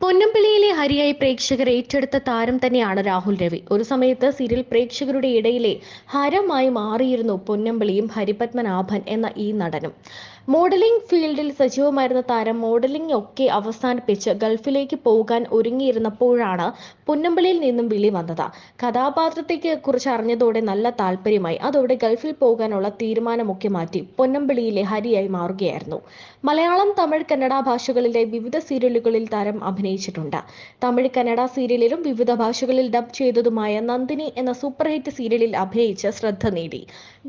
പൊന്നമ്പിളിയിലെ ഹരിയായി പ്രേക്ഷകർ ഏറ്റെടുത്ത താരം തന്നെയാണ് രാഹുൽ രവി. ഒരു സമയത്ത് സീരിയൽ പ്രേക്ഷകരുടെ ഇടയിലെ ഹരമായി മാറിയിരുന്നു പൊന്നമ്പിളിയും ഹരിപത്മനാഭൻ എന്ന ഈ നടനും. മോഡലിംഗ് ഫീൽഡിൽ സജീവമായിരുന്ന താരം മോഡലിംഗ് ഒക്കെ അവസാനിപ്പിച്ച് ഗൾഫിലേക്ക് പോകാൻ ഒരുങ്ങിയിരുന്നപ്പോഴാണ് പൊന്നമ്പിളിയിൽ നിന്നും വിളി വന്നത്. കഥാപാത്രത്തേക്ക് കുറിച്ച് അറിഞ്ഞതോടെ നല്ല താല്പര്യമായി അതോടെ ഗൾഫിൽ പോകാനുള്ള തീരുമാനമൊക്കെ മാറ്റി പൊന്നമ്പിളിയിലെ ഹരിയായി മാറുകയായിരുന്നു. മലയാളം തമിഴ് കന്നഡ ഭാഷകളിലെ വിവിധ സീരിയലുകളിൽ താരം അഭിനയിച്ചിട്ടുണ്ട്. തമിഴ് കന്നഡ സീരിയലിലും വിവിധ ഭാഷകളിൽ ഡബ് ചെയ്തതുമായ നന്ദിനി എന്ന സൂപ്പർ ഹിറ്റ് സീരിയലിൽ അഭിനയിച്ച് ശ്രദ്ധ നേടി.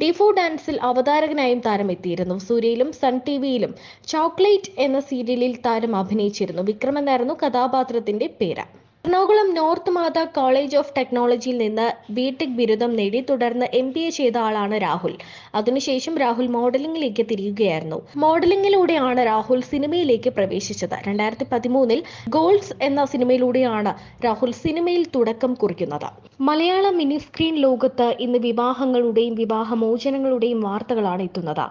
ഡിഫോ ഡാൻസിൽ അവതാരകനായും താരം എത്തിയിരുന്നു സൂര്യയിലും സൺ ടി വിയിലും ചോക്ലേറ്റ് എന്ന സീരിയലിൽ താരം അഭിനയിച്ചിരുന്നു. വിക്രം എന്നായിരുന്നു കഥാപാത്രത്തിന്റെ പേര്. Ernakulam north Matha college of ടെക്നോളജിയിൽ നിന്ന് ബിടെക് ബിരുദം നേടി തുടർന്ന് എം ബി എ ചെയ്ത ആളാണ് രാഹുൽ. അതിനുശേഷം രാഹുൽ മോഡലിംഗിലേക്ക് തിരിയുകയായിരുന്നു. മോഡലിംഗിലൂടെയാണ് രാഹുൽ സിനിമയിലേക്ക് പ്രവേശിച്ചത്. രണ്ടായിരത്തി പതിമൂന്നിൽ ഗോൾസ് എന്ന സിനിമയിലൂടെയാണ് രാഹുൽ സിനിമയിൽ തുടക്കം കുറിക്കുന്നത്. മലയാള മിനി സ്ക്രീൻ ലോകത്ത് ഇന്ന് വിവാഹങ്ങളുടെയും വിവാഹമോചനങ്ങളുടെയും വാർത്തകളാണ് എത്തുന്നത്.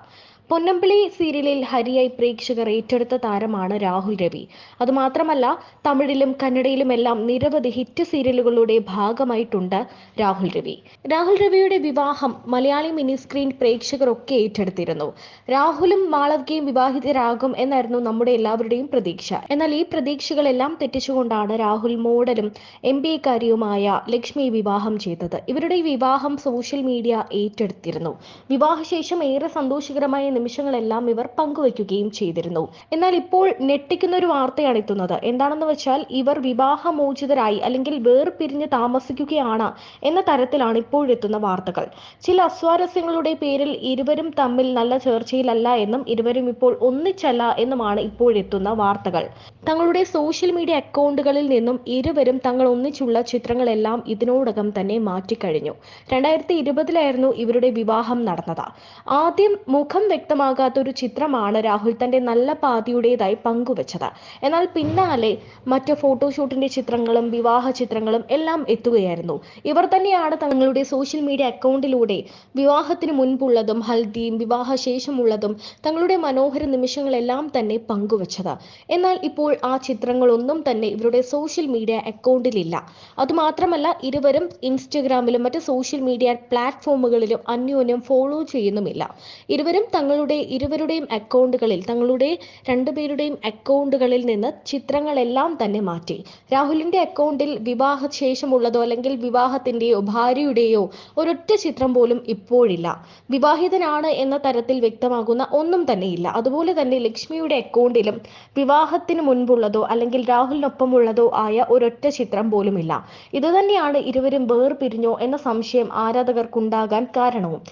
പൊന്നമ്പിളി സീരിയലിൽ ഹരിയായി പ്രേക്ഷകർ ഏറ്റെടുത്ത താരമാണ് രാഹുൽ രവി. അതുമാത്രമല്ല തമിഴിലും കന്നഡയിലുമെല്ലാം നിരവധി ഹിറ്റ് സീരിയലുകളുടെ ഭാഗമായിട്ടുണ്ട് രാഹുൽ രവി. രാഹുൽ രവിയുടെ വിവാഹം മലയാളി മിനി സ്ക്രീൻ പ്രേക്ഷകരൊക്കെ ഏറ്റെടുത്തിരുന്നു. രാഹുലും മാളവികയും വിവാഹിതരാകും എന്നായിരുന്നു നമ്മുടെ എല്ലാവരുടെയും പ്രതീക്ഷ. എന്നാൽ ഈ പ്രതീക്ഷകളെല്ലാം തെറ്റിച്ചുകൊണ്ടാണ് രാഹുൽ മോഡലും എം ബി എക്കാരിയുമായ ലക്ഷ്മി വിവാഹം ചെയ്തത്. ഇവരുടെ വിവാഹം സോഷ്യൽ മീഡിയ ഏറ്റെടുത്തിരുന്നു. വിവാഹശേഷം ഏറെ സന്തോഷകരമായ നിമിഷങ്ങളെല്ലാം ഇവർ പങ്കുവയ്ക്കുകയും ചെയ്തിരുന്നു. എന്നാൽ ഇപ്പോൾ ഞെട്ടിക്കുന്ന ഒരു വാർത്തയാണ് എത്തുന്നത്. എന്താണെന്ന് വെച്ചാൽ ഇവർ വിവാഹമോചിതരായി അല്ലെങ്കിൽ വേർപിരിഞ്ഞ് താമസിക്കുകയാണ് എന്ന തരത്തിലാണ് ഇപ്പോഴെത്തുന്ന വാർത്തകൾ. ചില അസ്വാരസ്യങ്ങളുടെ പേരിൽ ഇരുവരും തമ്മിൽ നല്ല ചേർച്ചയിലല്ല എന്നും ഇരുവരും ഇപ്പോൾ ഒന്നിച്ചല്ല എന്നുമാണ് ഇപ്പോഴെത്തുന്ന വാർത്തകൾ. തങ്ങളുടെ സോഷ്യൽ മീഡിയ അക്കൗണ്ടുകളിൽ നിന്നും ഇരുവരും തങ്ങൾ ഒന്നിച്ചുള്ള ചിത്രങ്ങളെല്ലാം ഇതിനോടകം തന്നെ മാറ്റിക്കഴിഞ്ഞു. രണ്ടായിരത്തി ഇരുപതിലായിരുന്നു ഇവരുടെ വിവാഹം നടന്നത്. ആദ്യം മുഖം വ്യക്തമാകാത്ത ഒരു ചിത്രമാണ് രാഹുൽ തന്റെ നല്ല പാതിയുടേതായി പങ്കുവച്ചത്. എന്നാൽ പിന്നാലെ മറ്റ് ഫോട്ടോഷൂട്ടിന്റെ ചിത്രങ്ങളും വിവാഹ ചിത്രങ്ങളും എല്ലാം എത്തുകയായിരുന്നു. ഇവർ തന്നെയാണ് തങ്ങളുടെ സോഷ്യൽ മീഡിയ അക്കൗണ്ടിലൂടെ വിവാഹത്തിന് മുൻപുള്ളതും ഹൽദിയും വിവാഹശേഷമുള്ളതും തങ്ങളുടെ മനോഹര നിമിഷങ്ങളെല്ലാം തന്നെ പങ്കുവച്ചത്. എന്നാൽ ഇപ്പോൾ ആ ചിത്രങ്ങളൊന്നും തന്നെ ഇവരുടെ സോഷ്യൽ മീഡിയ അക്കൗണ്ടിലില്ല. അതുമാത്രമല്ല ഇരുവരും ഇൻസ്റ്റഗ്രാമിലും മറ്റ് സോഷ്യൽ മീഡിയ പ്ലാറ്റ്ഫോമുകളിലും അന്യോന്യം ഫോളോ ചെയ്യുന്നുമില്ല. ഇരുവരും തങ്ങളുടെ ഇരുവരുടെയും അക്കൗണ്ടുകളിൽ തങ്ങളുടെ രണ്ടുപേരുടെയും അക്കൗണ്ടുകളിൽ നിന്ന് ചിത്രങ്ങളെല്ലാം തന്നെ മാറ്റി. രാഹുലിന്റെ അക്കൗണ്ടിൽ വിവാഹശേഷമുള്ളതോ അല്ലെങ്കിൽ വിവാഹത്തിന്റെയോ ഭാര്യയുടെയോ ഒരൊറ്റ ചിത്രം പോലും ഇപ്പോഴില്ല. വിവാഹിതനാണ് എന്ന തരത്തിൽ വ്യക്തമാകുന്ന ഒന്നും തന്നെയില്ല. അതുപോലെ തന്നെ ലക്ഷ്മിയുടെ അക്കൗണ്ടിലും വിവാഹത്തിന് മുൻപുള്ളതോ അല്ലെങ്കിൽ രാഹുലിനൊപ്പമുള്ളതോ ആയ ഒരൊറ്റ ചിത്രം പോലുമില്ല. ഇതുതന്നെയാണ് ഇരുവരും വേർപിരിഞ്ഞോ എന്ന സംശയം ആരാധകർക്കുണ്ടാകാൻ കാരണവും.